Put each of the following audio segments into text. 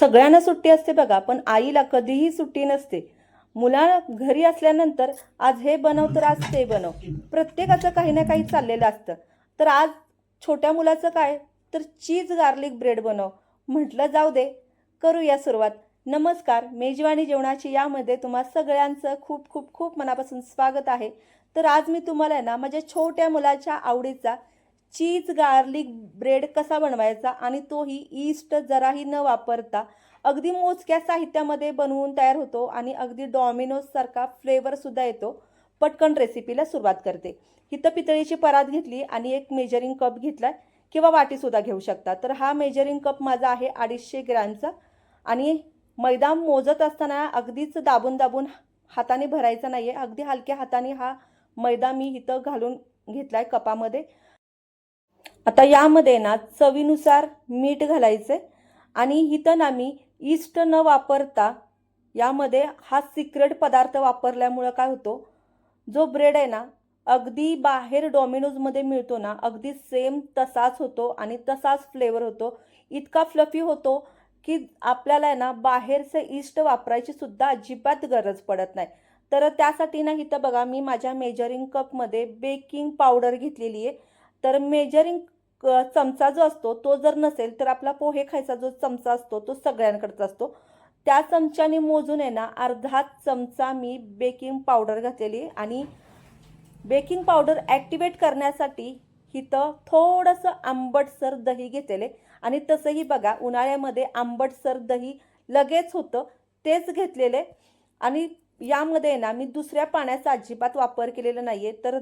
सगळ्यांना सुट्टी असते बघा पण आईला कधीही सुट्टी नसते. मुला घरी असल्यानंतर आज हे बनव तर आज ते बनव. प्रत्येकाचं काही ना काही चाललेलं असतं. तर आज छोट्या मुलाचं काय? तर चीज गार्लिक ब्रेड बनव. म्हटलं जाऊ दे. करूया सुरुवात. नमस्कार मेजवानी जेवणाची यामध्ये तुम्हा सगळ्यांचं खूप खूप खूप मनापासून स्वागत आहे. तर आज मी तुम्हाला आहे ना माझ्या छोट्या मुलाच्या आवडीचा चीज गार्लिक ब्रेड कसा बनवायचा आणि तोही ईस्ट जराही न वापरता अगदी मोजक्या साहित्यामध्ये बनवून तयार होतो आणि अगदी डॉमिनोजसारखा फ्लेवरसुद्धा येतो. पटकन रेसिपीला सुरुवात करते. इथं पितळीची परात घेतली आणि एक मेजरिंग कप घेतला किंवा वाटीसुद्धा घेऊ शकता. तर हा मेजरिंग कप माझा आहे अडीचशे ग्रॅमचा आणि मैदा मोजत असताना अगदीच दाबून दाबून हाताने भरायचा नाही आहे अगदी हलक्या हाताने हा मैदा मी इथं घालून घेतला आहे कपामध्ये. आता यामध्ये ना चवीनुसार मीठ घालायचं आणि इथं ना मी ईस्ट न वापरता यामध्ये हा सिक्रेट पदार्थ वापरल्यामुळं काय होतो? जो ब्रेड आहे ना अगदी बाहेर डॉमिनोजमध्ये मिळतो ना अगदी सेम तसाच होतो आणि तसाच फ्लेवर होतो. इतका फ्लफी होतो की आपल्याला आहे ना बाहेरचं ईस्ट वापरायची सुद्धा अजिबात गरज पडत नाही. तर त्यासाठी ना इथं बघा मी माझ्या मेजरिंग कपमध्ये बेकिंग पावडर घेतलेली आहे. तर मेजरिंग क- चमचा जो असतो तो जर नसेल तर आपला पोहे खायचा जो चमचा असतो तो सगळ्यांकडचा असतो. त्या चमच्याने मोजून आहे ना अर्धा चमचा मी बेकिंग पावडर घातलेली आणि बेकिंग पावडर ॲक्टिवेट करण्यासाठी इथं थोडंसं आंबटसर दही घेतलेले. आणि तसंही बघा उन्हाळ्यामध्ये आंबटसर दही लगेच होतं तेच घेतलेले. आणि यामध्ये ना मी दुसऱ्या पाण्याचा अजिबात वापर केलेला नाही आहे तर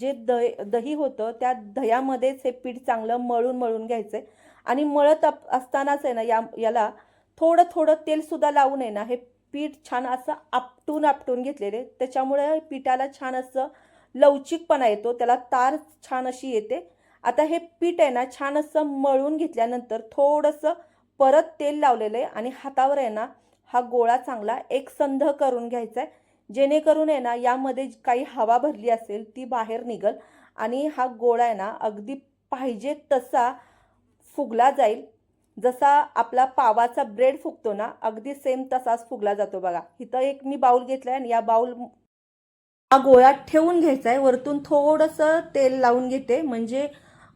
जे दही दही होतं त्या दह्यामध्येच हे पीठ चांगलं मळून मळून घ्यायचं. आहे आणि मळत अप- असतानाच आहे ना या याला थोडं थोडं तेलसुद्धा लावून आहे ना हे पीठ छान असं आपटून आपटून घेतलेले. त्याच्यामुळे पिठाला छान असं लवचिकपणा येतो त्याला तार छान अशी येते. आता हे पीठ आहे ना छान असं मळून घेतल्यानंतर थोडंसं परत तेल लावलेलं आहे आणि हातावर आहे ना हा गोळा चांगला एकसंध करून घ्यायचा आहे जेणेकरून आहे ना यामध्ये जी काही हवा भरली असेल ती बाहेर निघल आणि हा गोळा आहे ना अगदी पाहिजे तसा फुगला जाईल. जसा आपला पावाचा ब्रेड फुगतो ना अगदी सेम तसाच फुगला जातो बघा. इथं एक मी बाऊल घेतलाय आणि या बाऊल हा गोळा ठेवून घ्यायचा आहे वरतून थोडंसं तेल लावून घेते. म्हणजे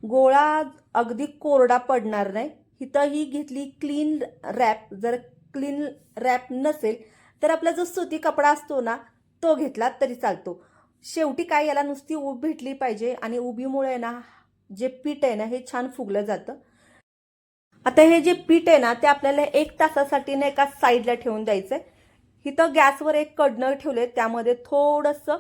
गोळा अगदी कोरडा पडणार नाही. इथं ही घेतली क्लीन रॅप जर क्लीन रॅप नसेल तर आपला जो सुती कपडा असतो ना तो घेतला तरी चालतो. शेवटी काय याला नुसती उब भेटली पाहिजे आणि उभीमुळे ना जे पीठ आहे ना हे छान फुगलं जातं. आता हे जे पीठ आहे ना ते आपल्याला एक तासासाठी ना एका साईडला ठेवून द्यायचं आहे इथं गॅसवर एक कडणं ठेवले त्यामध्ये थोडंसं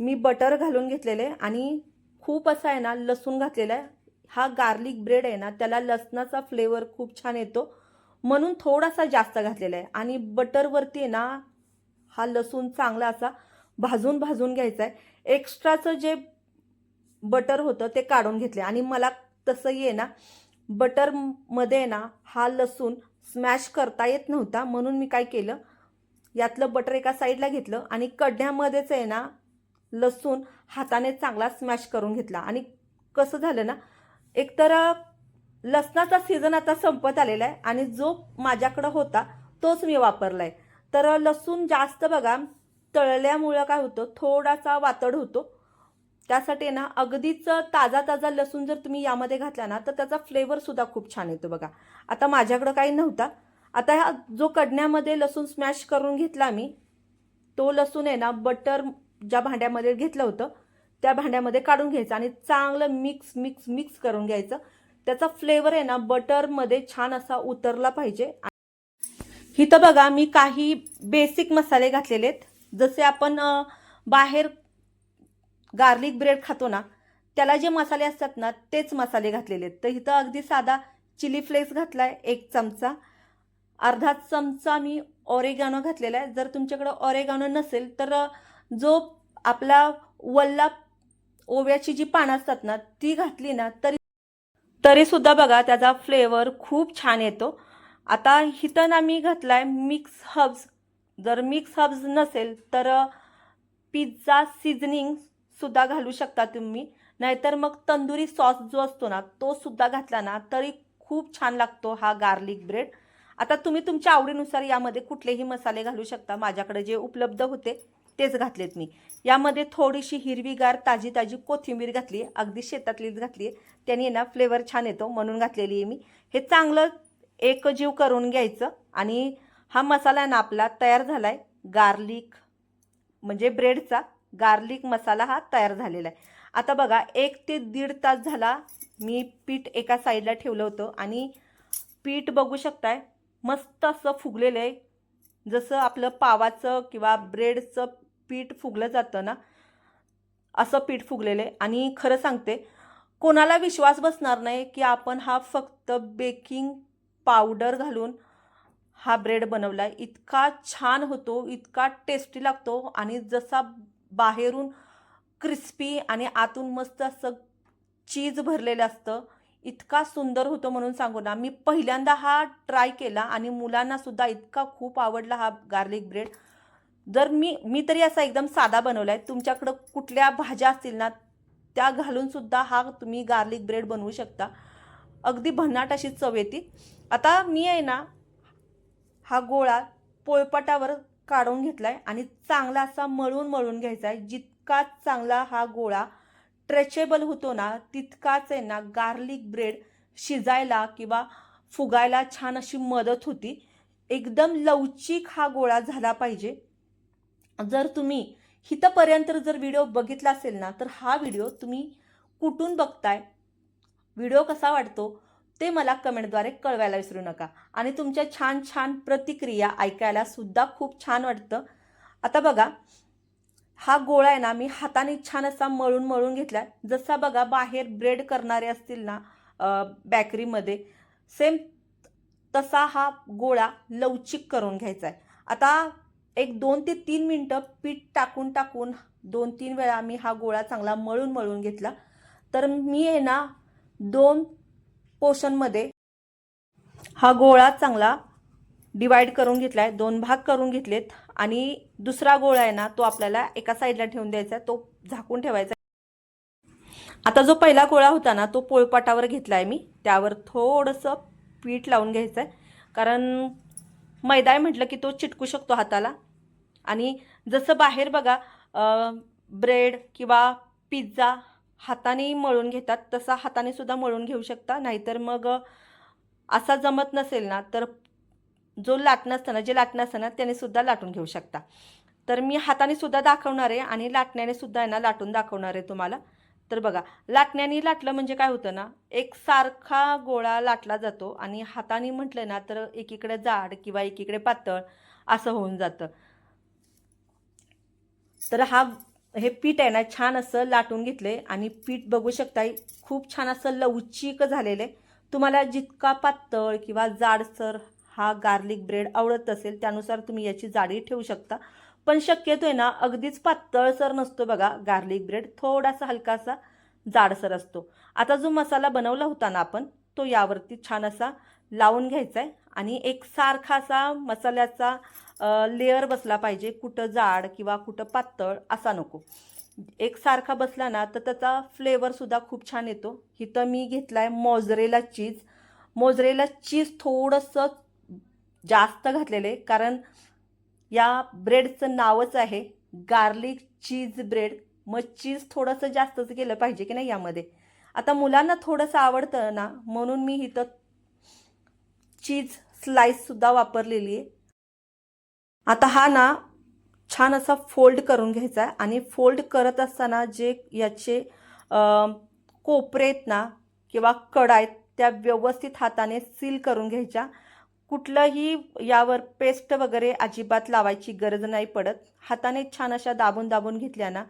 मी बटर घालून घेतलेलं आहे आणि खूप असा आहे ना लसूण घातलेला आहे. हा गार्लिक ब्रेड आहे ना त्याला लसणाचा फ्लेवर खूप छान येतो. म्हणून थोडासा जास्त घातलेला आहे. आणि बटरवरती आहे ना हा लसूण चांगला असा भाजून भाजून घ्यायचा आहे. एक्स्ट्राचं जे बटर होतं ते काढून घेतले. आणि मला तसंही आहे ना बटरमध्ये आहे ना हा लसूण स्मॅश करता येत नव्हता. म्हणून मी काय केलं यातलं बटर एका साईडला घेतलं आणि कढण्यामध्येच आहे ना लसूण हाताने चांगला स्मॅश करून घेतला. आणि कसं झालं ना एकतर लसणाचा सीझन आता संपत आलेला आहे आणि जो माझ्याकडं होता तोच मी वापरला आहे तर लसूण जास्त बघा तळल्यामुळं काय होतं थोडासा वातड होतो. त्यासाठी ना अगदीच ताजा ताजा लसूण जर तुम्ही यामध्ये घातला ना तर त्याचा फ्लेवरसुद्धा खूप छान येतो बघा. आता माझ्याकडं काही नव्हता. आता ह्या जो कडण्यामध्ये लसूण स्मॅश करून घेतला मी तो लसूण आहे ना बटर ज्या भांड्यामध्ये घेतलं होतं त्या भांड्यामध्ये काढून घ्यायचं आणि चांगलं मिक्स मिक्स मिक्स करून घ्यायचं. त्याचा फ्लेवर आहे ना बटरमध्ये छान असा उतरला पाहिजे. इथं बघा मी काही बेसिक मसाले घातलेले आहेत. जसे आपण बाहेर गार्लिक ब्रेड खातो ना त्याला जे मसाले असतात ना तेच मसाले घातलेले आहेत. तर इथं अगदी साधा चिली फ्लेक्स घातलाय एक चमचा. अर्धा चमचा मी ऑरेगानो घातलेला आहे. जर तुमच्याकडं ऑरेगानो नसेल तर जो आपला वल्ला ओव्याची जी पानं असतात ना ती घातली ना तरी तरीसुद्धा बघा त्याचा फ्लेवर खूप छान येतो. आता हिथं ना मी आहे मिक्स हब्स जर मिक्स हब्स नसेल तर पिझ्झा सीझनिंगसुद्धा घालू शकता तुम्ही. नाहीतर मग तंदुरी सॉस जो असतो ना तो सुद्धा घातला ना तरी खूप छान लागतो हा गार्लिक ब्रेड आता तुम्ही तुमच्या आवडीनुसार यामध्ये कुठलेही मसाले घालू शकता. माझ्याकडे जे उपलब्ध होते तेच घातलेत मी. यामध्ये थोडीशी हिरवीगार ताजी ताजी कोथिंबीर घातली अगदी शेतातलीच घातली. आहे त्याने ना फ्लेवर छान येतो म्हणून घातलेली आहे मी. हे चांगलं एकजीव करून घ्यायचं आणि हा मसाला आहे ना आपला तयार झाला आहे गार्लिक म्हणजे ब्रेडचा गार्लिक मसाला हा तयार झालेला आहे. आता बघा एक ते दीड तास झाला मी पीठ एका साईडला ठेवलं होतं आणि पीठ बघू शकताय मस्त असं फुगलेलं आहे. जसं आपलं पावाचं किंवा ब्रेडचं पीठ फुगलं जातं ना असं पीठ फुगलेलं. आहे आणि खरं सांगते कोणाला विश्वास बसणार नाही की आपण हा फक्त बेकिंग पावडर घालून हा ब्रेड बनवला आहे इतका छान होतो इतका टेस्टी लागतो आणि जसा बाहेरून क्रिस्पी आणि आतून मस्त असं चीज भरलेलं असतं इतका सुंदर होतो म्हणून सांगू ना. मी पहिल्यांदा हा ट्राय केला आणि मुलांनासुद्धा इतका खूप आवडला हा गार्लिक ब्रेड. जर मी मी तरी असा एकदम साधा बनवला आहे तुमच्याकडं कुठल्या भाज्या असतील ना त्या घालूनसुद्धा हा तुम्ही गार्लिक ब्रेड बनवू शकता. अगदी भन्नाट अशी चव येते. आता मी आहे ना हा गोळा पोळपाटावर काढून घेतला आहे आणि चांगला असा मळून मळून घ्यायचा आहे जितका चांगला हा गोळा ट्रेचेबल होतो ना तितकाच आहे ना गार्लिक ब्रेड शिजायला किंवा फुगायला छान अशी मदत होती. एकदम लवचिक हा गोळा झाला पाहिजे. जर तुम्ही हितपर्यंत जर व्हिडिओ बघितला असेल ना तर हा व्हिडिओ तुम्ही कुठून बघताय? व्हिडिओ कसा वाटतो ते मला कमेंटद्वारे कळवायला विसरू नका. आणि तुमच्या छान छान प्रतिक्रिया ऐकायला सुद्धा खूप छान वाटतं. आता बघा हा गोळा आहे ना मी हाताने छान असा मळून मळून घेतला जसा बघा बाहेर ब्रेड करणारे असतील ना बॅकरीमध्ये सेम तसा हा गोळा लवचिक करून घ्यायचा आहे आता एक दोन ते तीन मिनटं पीठ टाकून टाकून दोन तीन वेळा मी हा गोळा चांगला मळून मळून घेतला. तर मी आहे ना दोन पोर्शनमध्ये हा गोळा चांगला डिवाईड करून घेतला आहे दोन भाग करून घेतलेत आणि दुसरा गोळा आहे ना तो आपल्याला एका साईडला ठेवून द्यायचा आहे. तो झाकून ठेवायचा आता जो पहिला गोळा होता ना तो पोळपाटावर घेतला आहे मी. त्यावर थोडंसं पीठ लावून घ्यायचं आहे कारण मैदा आहे म्हटलं की तो चिटकू शकतो हाताला. आणि जसं बाहेर बघा ब्रेड किंवा पिझ्झा हाताने मळून घेतात तसा हाताने सुद्धा मळून घेऊ शकता. नाहीतर मग असा जमत नसेल ना तर जो लाटणं असतं ना जे लाटणं असतं ना त्याने सुद्धा लाटून घेऊ शकता. तर मी हाताने सुद्धा दाखवणार आहे आणि लाटण्याने सुद्धा आहे ना लाटून दाखवणार आहे तुम्हाला. तर बघा लाटण्याने लाटलं म्हणजे काय होतं ना एक सारखा गोळा लाटला जातो आणि हाताने म्हटलं ना तर एकीकडे जाड किंवा एकीकडे पातळ असं होऊन जातं. तर हा हे पीठ आहे ना छान असं लाटून घेतले आणि पीठ बघू शकता खूप छान असं लवचिक झालेलं आहे. तुम्हाला जितका पातळ किंवा जाडसर हा गार्लिक ब्रेड आवडत असेल त्यानुसार तुम्ही याची जाडी ठेवू शकता. पण शक्यतो आहे ना अगदीच पातळसर नसतो बघा. गार्लिक ब्रेड थोडासा हलकासा जाडसर असतो. आता जो मसाला बनवला होता ना आपण तो यावरती छान असा लावून घ्यायचा आहे आणि एक सारखा असा मसाल्याचा लेअर बसला पाहिजे. कुठं जाड किंवा कुठं पातळ असा नको. एक सारखा बसला ना तर त्याचा फ्लेवरसुद्धा खूप छान येतो. इथं मी घेतला आहे मोजरेला चीज मोजरेला चीज थोडंसं जास्त घातलेलं आहे कारण या ब्रेडचं नावच आहे गार्लिक चीज ब्रेड. मग चीज थोडंसं जास्तच केलं पाहिजे की नाही यामध्ये? आता मुलांना थोडंसं आवडतं ना म्हणून मी इथं चीज स्लाईससुद्धा वापरलेली आहे. आता हा ना छान असा फोल्ड करून घ्यायचा आहे आणि फोल्ड करत असताना जे याचे कोपरे आहेत ना किंवा कडा आहेत त्या व्यवस्थित हाताने सील करून घ्यायच्या. कुठलंही यावर पेस्ट वगैरे अजिबात लावायची गरज नाही पडत. हाताने छान अशा दाबून दाबून घेतल्या ना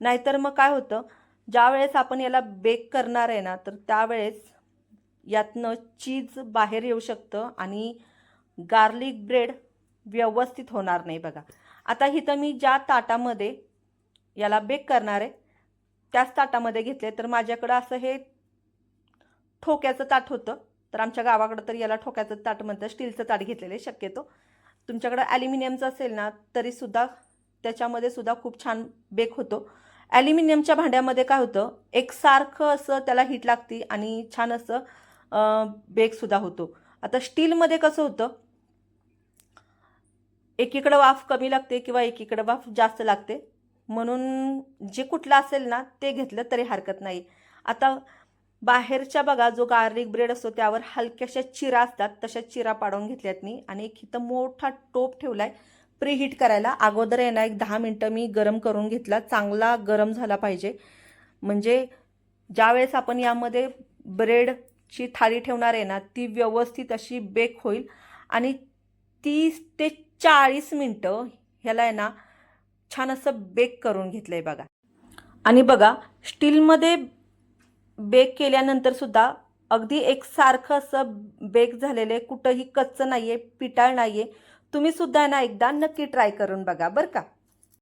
नाहीतर मग काय होतं ज्या वेळेस आपण याला बेक करणार आहे ना तर त्यावेळेस यातनं चीज बाहेर येऊ शकतं आणि गार्लिक ब्रेड व्यवस्थित होणार नाही बघा. आता इथं मी ज्या ताटामध्ये याला बेक करणार आहे त्याच ताटामध्ये घेतले तर माझ्याकडं असं हे ठोक्याचं ताट होतं. तर आमच्या गावाकडं तर याला ठोक्याचं ताट म्हणतं स्टीलचं ताट घेतलेलं शक्यतो. तुमच्याकडं ॲल्युमिनियमचं असेल ना तरीसुद्धा त्याच्यामध्ये सुद्धा खूप छान बेक होतो. ॲल्युमिनियमच्या भांड्यामध्ये काय होतं एकसारखं असं त्याला हीट लागते आणि छान असं बेकसुद्धा होतो. आता स्टीलमध्ये कसं होतं एकीकडं वाफ कमी लागते किंवा एकीकडं वाफ जास्त लागते. म्हणून जे कुठलं असेल ना ते घेतलं तरी हरकत नाही. आता बाहेरच्या बघा जो गार्लिक ब्रेड असतो त्यावर हलक्याशा चिरा असतात तशा चिरा पाडून घेतल्यात मी. आणि एक इथं मोठा टोप ठेवलाय प्रीहीट करायला. अगोदर आहे ना एक दहा मिनटं मी गरम करून घेतला. चांगला गरम झाला पाहिजे. म्हणजे ज्यावेळेस आपण यामध्ये ब्रेडची थाळी ठेवणार आहे ना ती व्यवस्थित अशी बेक होईल. आणि तीस ते चाळीस मिनटं ह्याला आहे ना छान असं बेक करून घेतलं आहे बघा. आणि बघा स्टीलमध्ये बेक केल्यानंतर सुद्धा अगदी एकसारखं असं बेक झालेलं आहे. कुठंही कच्चं नाही आहे पिटाळ नाही आहे तुम्हीसुद्धा आहे ना एकदा नक्की ट्राय करून बघा बरं का?